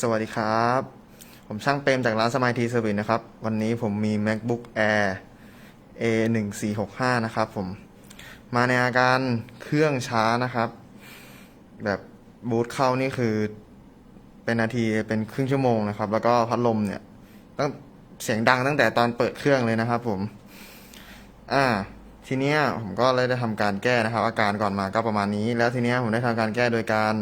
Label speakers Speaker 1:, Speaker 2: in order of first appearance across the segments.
Speaker 1: สวัสดีครับ ผมช่างเปรมจากร้านสมายทีเซอร์วิสนะครับ วันนี้ผมมี MacBook Air A 1 4 6 5นะครับผม มาในอาการเครื่องช้านะครับ แบบบูตเข้านี่คือ เป็นนาทีเป็นครึ่งชั่วโมงนะครับ แล้วก็พัดลมเนี่ยตั้งเสียงดังตั้งแต่ตอนเปิดเครื่องเลยนะครับ ผม อ่า ทีเนี้ยผมก็เลยได้ทำการแก้นะครับ อาการก่อนมาก็ประมาณนี้ แล้วทีเนี้ยผมได้ทำการแก้โดยการ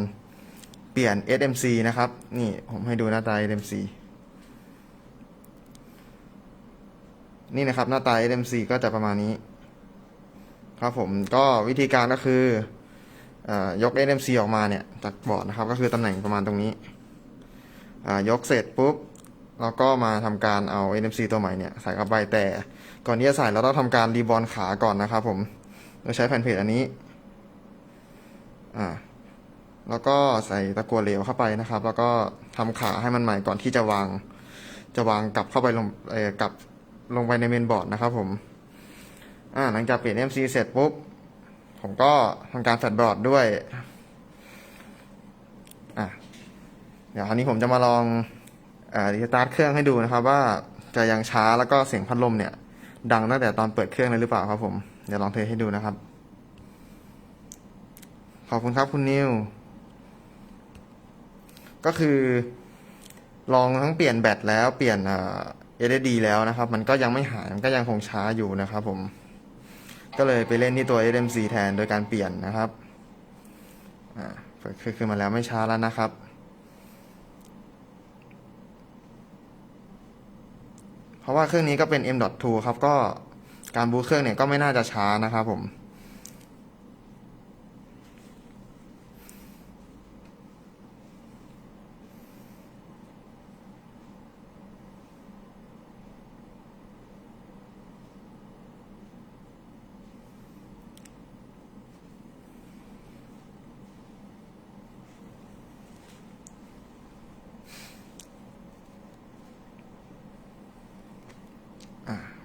Speaker 1: เปลี่ยน SMC นะครับ นี่ผมให้ดูหน้าตา SMC นี่นะครับหน้าตา SMC ก็จะประมาณนี้ ครับผมก็วิธีการก็คืออยก SMC ออกมาเนี่ยจากบอร์ดนะครับ ก็คือตำแหน่งประมาณตรงนี้ ยกเสร็จปุ๊บเราก็มาทำการเอา NMC ตัวใหม่เนี่ยใส่เข้าไปแต่ ก่อนที่จะใส่เราต้องทำการรีบอลขาก่อนนะครับผม โดยใช้แผ่นเพจอันนี้ อ่า แล้วก็ใส่ตะกั่วเหลวเข้าไปนะครับ แล้วก็ทำขาให้มันใหม่ก่อนที่จะวาง จะวางกลับเข้าไปลงเอ่อกลับลงไปในเมนบอร์ดนะครับผมอ่าหลังจากเปลี่ยน MC เสร็จปุ๊บ ผมก็ทำการแฟลชบอร์ดด้วยอะเดี๋ยวคราวนี้ผมจะมาลองเอ่อรีสตาร์ทเครื่องให้ดูนะครับ ว่าจะยังช้าแล้วก็เสียงพัดลมเนี่ย ดังตั้งแต่ตอนเปิดเครื่องเลยหรือเปล่าครับผม เดี๋ยวลองเทสให้ดูนะครับ ขอบคุณครับคุณนิว ก็คือ ลองทั้งเปลี่ยนแบตแล้วเปลี่ยนเอ่อ LED แล้วนะครับ มันก็ยังไม่หายมันก็ยังคงช้าอยู่นะครับผม ก็เลยไปเล่นที่ตัว SMC แทนโดยการเปลี่ยนนะครับอ่าเปิดคือมาแล้วไม่ช้าแล้วนะครับเพราะว่าเครื่องนี้ก็เป็น M.2 ครับ ก็การบูตเครื่องเนี่ยก็ไม่น่าจะช้านะครับผม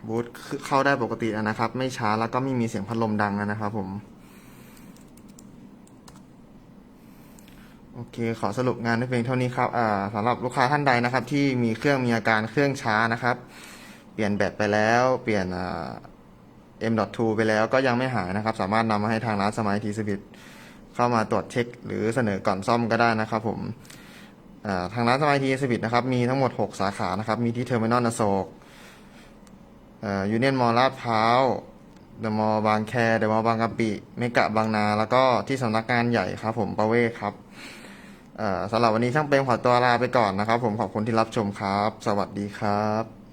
Speaker 1: บูทเข้าได้ปกตินะครับ ไม่ช้าแล้วก็ไม่มีเสียงพัดลมดังนะครับผม โอเค ขอสรุปงานได้เพียงเท่านี้ครับสำหรับลูกค้าท่านใดนะครับ ที่มีเครื่องมีอาการเครื่องช้านะครับ เปลี่ยนแบตไปแล้ว เปลี่ยน M.2 ไปแล้วก็ยังไม่หายนะครับ สามารถนำมาให้ทางร้านสมัยทีสบิทเข้ามาตรวจเช็ค หรือเสนอก่อนซ่อมก็ได้นะครับ ผมทางร้านสมัยทีสบิทนะครับ มีทั้งหมด 6 สาขานะครับ มีที่เทอร์มินอลอโศก ยูเนียนมอลลาดพร้าวเดอะมอบางแคเดอะมอบางกะปิเมกะบางนา แล้วก็ที่สำนักงานใหญ่ครับผมประเวศครับสำหรับวันนี้ช่างเปรมขอตัวลาไปก่อนนะครับ ผมขอบคุณที่รับชมครับ สวัสดีครับ